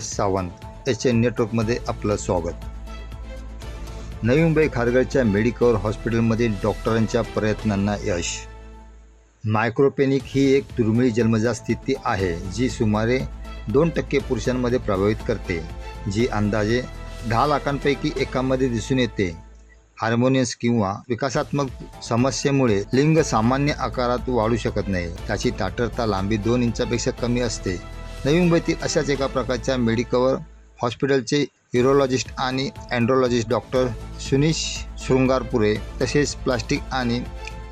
Sawant H N नेटवर्कमध्ये आपलं स्वागत. नवी मुंबई खारगडच्या मेडिकवर हॉस्पिटलमधील डॉक्टरांच्या प्रयत्नांना यश. मायक्रोपेनिक ही एक दुर्मिळ जन्मजात स्थिती आहे जी सुमारे दोन टक्के पुरुषांमध्ये प्रभावित करते जी अंदाजे दहा लाखांपैकी एकामध्ये दिसून येते. हार्मोनियस किंवा विकासात्मक समस्येमुळे लिंग सामान्य आकारात वाढू शकत नाही. त्याची ताठरता लांबी दोन इंचापेक्षा कमी असते. नवी मुंबईतील अशाच एका प्रकारच्या मेडिकवर हॉस्पिटलचे युरोलॉजिस्ट आणि अँड्रोलॉजिस्ट डॉक्टर सुनीश शृंगारपुरे तसेच प्लास्टिक आणि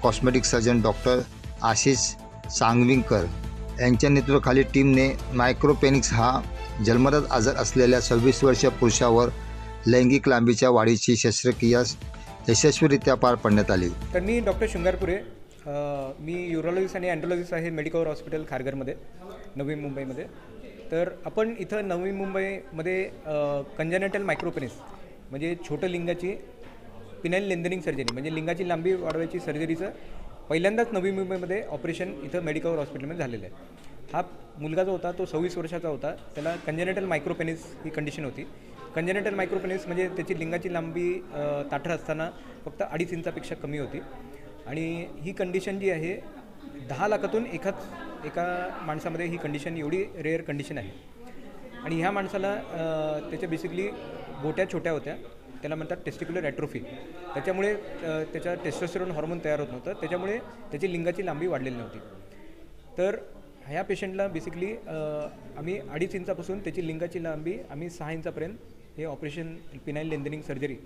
cosmetic surgeon doctor Ashish Sangvinkar यांच्या नेतृत्वाखाली टीमने मायक्रोपेनिक्स हा जन्मदात आजार असलेल्या सव्वीस वर्षीय पुरुषावर लैंगिक लांबीच्या वाढीची शस्त्रक्रिया यशस्वीरित्या पार पाडण्यात आली. त्यांनी डॉक्टर शृंगारपुरे मी युरोलॉजिस्ट आणि अँड्रोलॉजिस्ट आहे मेडिकवर हॉस्पिटल खारघरमध्ये नवी मुंबईमध्ये. तर आपण इथं नवी मुंबईमध्ये कंजनेटल मायक्रोपेनिस म्हणजे छोटं लिंगाची पिनाईल लेंदनिंग सर्जरी म्हणजे लिंगाची लांबी वाढवायची सर्जरीचं पहिल्यांदाच नवी मुंबईमध्ये ऑपरेशन इथं मेडिकवर हॉस्पिटलमध्ये झालेलं आहे. हा मुलगा जो होता तो सव्वीस वर्षाचा होता. त्याला कंजनेटल मायक्रोपेनिस ही कंडिशन होती. कंजनेटल मायक्रोपेनिस म्हणजे त्याची लिंगाची लांबी ताठर असताना फक्त अडीच इंचापेक्षा कमी होती. आणि ही कंडिशन जी आहे दहा लाखातून एकाच एका माणसामध्ये ही कंडिशन एवढी रेअर कंडिशन आहे. आणि ह्या माणसाला त्याच्या बेसिकली गोट्या छोट्या होत्या. त्याला म्हणतात टेस्टिक्युलर ॲट्रोफी त्याच्यामुळे त्याच्या टेस्टोस्टेरॉन हॉर्मोन तयार होत नव्हतं. त्याच्यामुळे त्याची लिंगाची लांबी वाढलेली नव्हती. तर ह्या पेशंटला बेसिकली आम्ही अडीच इंचापासून त्याची लिंगाची लांबी आम्ही सहा इंचापर्यंत हे ऑपरेशन पिनाईल लेंदनिंग सर्जरी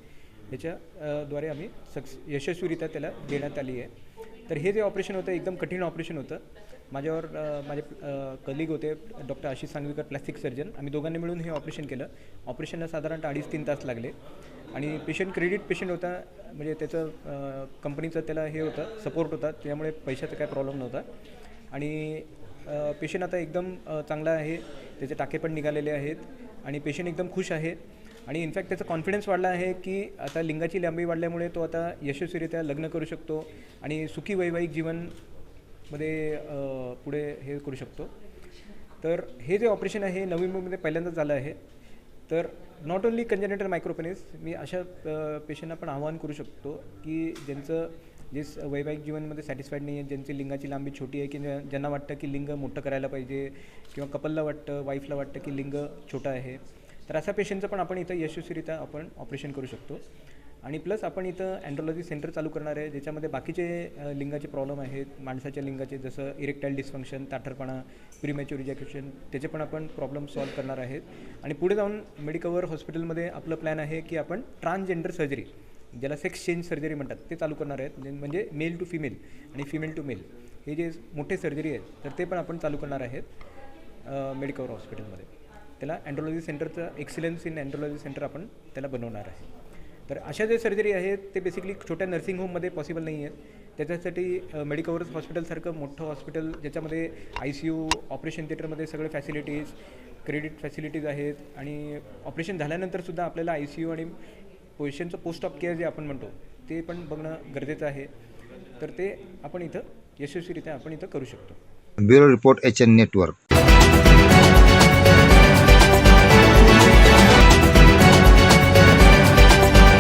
ह्याच्याद्वारे आम्ही सक्स यशस्वीरित्या त्याला देण्यात आली आहे. तर हे जे ऑपरेशन होतं एकदम कठीण ऑपरेशन होतं. माझ्यावर माझे कलिग होते doctor Ashish Sangvikar plastic surgeon आम्ही दोघांनी मिळून हे ऑपरेशन केलं. ऑपरेशनला साधारणतः अडीच तीन तास लागले. आणि पेशंट क्रेडिट पेशंट होता म्हणजे त्याचं कंपनीचं त्याला हे होतं सपोर्ट होता. त्यामुळे पैशाचा काय प्रॉब्लेम नव्हता. आणि पेशंट आता एकदम चांगला आहे. त्याचे टाके पण निघालेले आहेत. आणि पेशंट एकदम खुश आहे. आणि इनफॅक्ट त्याचा कॉन्फिडन्स वाढला आहे की आता लिंगाची लांबी वाढल्यामुळे तो आता यशस्वीरित्या लग्न करू शकतो आणि सुखी वैवाहिक जीवनमध्ये पुढे हे करू शकतो. तर हे जे ऑपरेशन आहे नवी मुंबईमध्ये पहिल्यांदाच झालं आहे. तर नॉट ओन्ली कंजनेटर मायक्रोपेनिस मी अशा पेशंटना पण आवाहन करू शकतो की ज्यांचं जे वैवाहिक जीवनमध्ये सॅटिस्फाईड नाही आहे ज्यांची लिंगाची लांबी छोटी आहे की ज्यांना वाटतं की लिंग मोठं करायला पाहिजे किंवा कपलला वाटतं वाईफला वाटतं की लिंग छोटं आहे तर अशा पेशंटचं पण आपण इथं यशस्वीरित्या आपण ऑपरेशन करू शकतो. आणि प्लस आपण इथं अँड्रोलॉजी सेंटर चालू करणार आहे ज्याच्यामध्ये बाकीचे लिंगाचे प्रॉब्लेम आहेत. माणसाच्या लिंगाचे जसं इरेक्टाईल डिस्फंक्शन ताठरपणा प्रीमॅच्युअर इजॅक्युशन त्याचे पण आपण प्रॉब्लेम सॉल्व्ह करणार आहेत. आणि पुढे जाऊन मेडिकवर हॉस्पिटलमध्ये आपलं प्लॅन आहे की आपण ट्रान्सजेंडर सर्जरी ज्याला सेक्स चेंज सर्जरी म्हणतात ते चालू करणार आहेत. म्हणजे मेल टू फिमेल आणि फिमेल टू मेल हे जे मोठे सर्जरी आहेत तर ते पण आपण चालू करणार आहेत मेडिकवर हॉस्पिटलमध्ये त्याला अँड्रोलॉजी सेंटरचं एक्सिलन्स इन अँड्रोलॉजी सेंटर आपण त्याला बनवणार आहे. तर अशा जे सर्जरी आहेत ते बेसिकली छोट्या नर्सिंग होममध्ये पॉसिबल नाही आहेत. त्याच्यासाठी मेडिकवर्स हॉस्पिटलसारखं मोठं हॉस्पिटल ज्याच्यामध्ये आय सी यू ऑपरेशन थिएटरमध्ये सगळे फॅसिलिटीज क्रेडिट फॅसिलिटीज आहेत आणि ऑपरेशन झाल्यानंतरसुद्धा आपल्याला आय सी यू आणि पेशंटचं पोस्ट ऑफ केअर जे आपण म्हणतो ते पण बघणं गरजेचं आहे. तर ते आपण इथं यशस्वीरित्या आपण इथं करू शकतो. Bureau report H N network.